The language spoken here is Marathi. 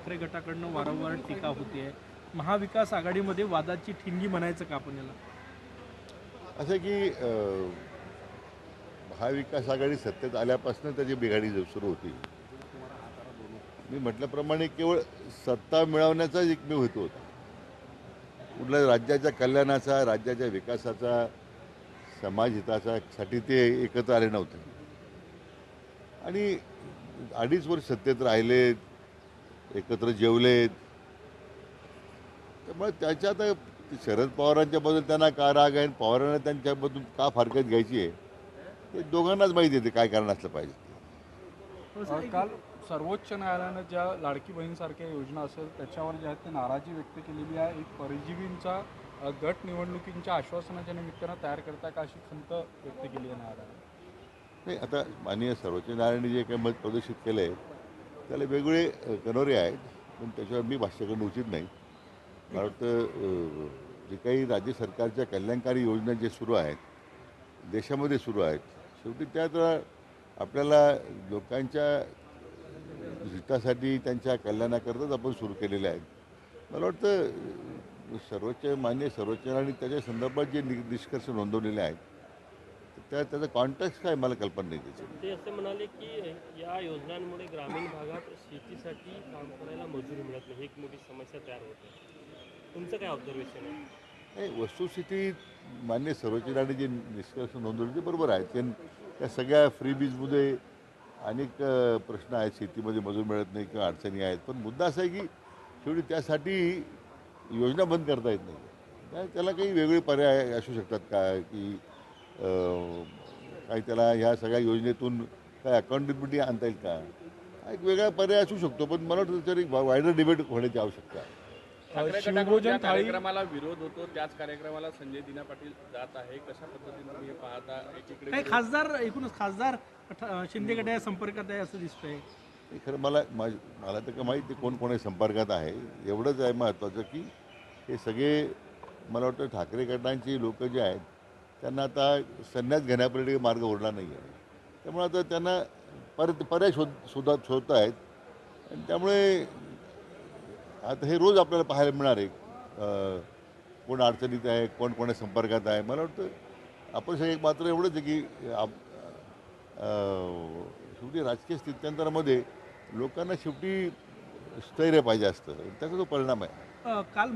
ठाकरे गटाकडनं वारंवार टीका होते महाविकास आघाडीमध्ये वादाची ठिणगी म्हणायचं का आपण याला? असं की महाविकास आघाडी सत्तेत आल्यापासून त्याची बिघाडी सुरू होती. मी म्हटल्याप्रमाणे केवळ सत्ता मिळवण्याचा एकमेव हेतू होता. कुठल्या राज्याच्या कल्याणाचा राज्याच्या विकासाचा समाजहिताचा साठी ते एकत्र आले नव्हते. आणि अडीच वर्ष सत्तेत राहिलेत एकत्र जेवलेत त्यामुळे त्याच्यात शरद पवारांच्या बद्दल त्यांना का राग आहे? पवारांना त्यांच्याबद्दल का फारकत घ्यायची आहे? ते दोघांनाच माहिती आहे ते काय कारण असलं पाहिजे. काल सर्वोच्च न्यायालयानं ज्या लाडकी बहीणसारख्या योजना असेल त्याच्यावर जे आहे ते नाराजी व्यक्त केलेली आहे. एक परजीवींचा गट निवडणुकींच्या आश्वासनाच्या निमित्तानं तयार करता का अशी खंत व्यक्त केली आहे न्यायालयानं? नाही आता माननीय सर्वोच्च न्यायालयाने जे काही मत प्रदर्शित केलं आहे त्याला वेगवेगळे कनोरे आहेत पण त्याच्यावर मी भाष्य करणं उचित नाही. मला वाटतं जे काही राज्य सरकारच्या कल्याणकारी योजना जे सुरू आहेत देशामध्ये सुरू आहेत शेवटी त्यात आपल्याला लोकांच्या हितासाठी त्यांच्या कल्याणाकरताच आपण सुरू केलेले आहेत. मला वाटतं सर्वोच्च मान्य सर्वोच्च आणि त्याच्या संदर्भात जे नि निष्कर्ष नोंदवलेले आहेत त्या त्याचा कॉन्टॅक्ट काय मला कल्पना नाही त्याची. ते असे म्हणाले की या योजनांमुळे ग्रामीण भागात शेतीसाठी काम करायला मजुरी मिळत नाही. एक मोठी समस्या तयार होते तुमचं काय ऑब्झर्वेशन आहे? नाही वस्तुस्थिती मान्य सर्वोच्च न्यायालयाने जे निष्कर्ष नोंदवले ते बरोबर आहेत. ते त्या सगळ्या फ्रीबीजमध्ये अनेक अ, प्रश्न आहेत. शेतीमध्ये मजूर मिळत नाही किंवा अडचणी आहेत. पण मुद्दा असा आहे की शेवटी त्यासाठी योजना बंद करता येत नाही. त्या- त्याला काही वेगळे पर्याय असू शकतात का? की अ, काही त्याला ह्या सगळ्या योजनेतून काय अकाउंटेबिलिटी आणता येईल का? हा एक वेगळा पर्याय असू शकतो पण मला वाटतं त्याच्यावर एक वायडर डिबेट होण्याची आवश्यकता आहे. शिवभोजन कार्यक्रमाला विरोध होतो त्याच कार्यक्रमाला संजय दिना पाटील जात आहे. कशा पद्धतीने तुम्ही हे पाहता? एकीकडे काही खासदार एकूणच खासदार शिंदे गटाच्या संपर्कात आहे असं दिसतंय. हे खरं मला माझ मला तर का माहीत कोण कोणी संपर्कात आहे. एवढंच आहे महत्त्वाचं की हे सगळे मला वाटतं ठाकरे गटांची लोक जे आहेत त्यांना आता संन्यास घेण्यापर्यंत मार्ग उरला नाही आहे त्यामुळे आता त्यांना परत पर्याय शोध शोधा शोधत आहेत आणि त्यामुळे आता हे रोज आपल्याला पाहायला मिळणार आहे. कोण अडचणीत आहे कोण कोणा संपर्कात आहे. मला वाटतं आपण सगळे मात्र एवढंच आहे की आप शेवटी राजकीय स्थित्यंतरामध्ये लोकांना शेवटी स्थैर्य पाहिजे असतं. त्याचा जो परिणाम आहे. काल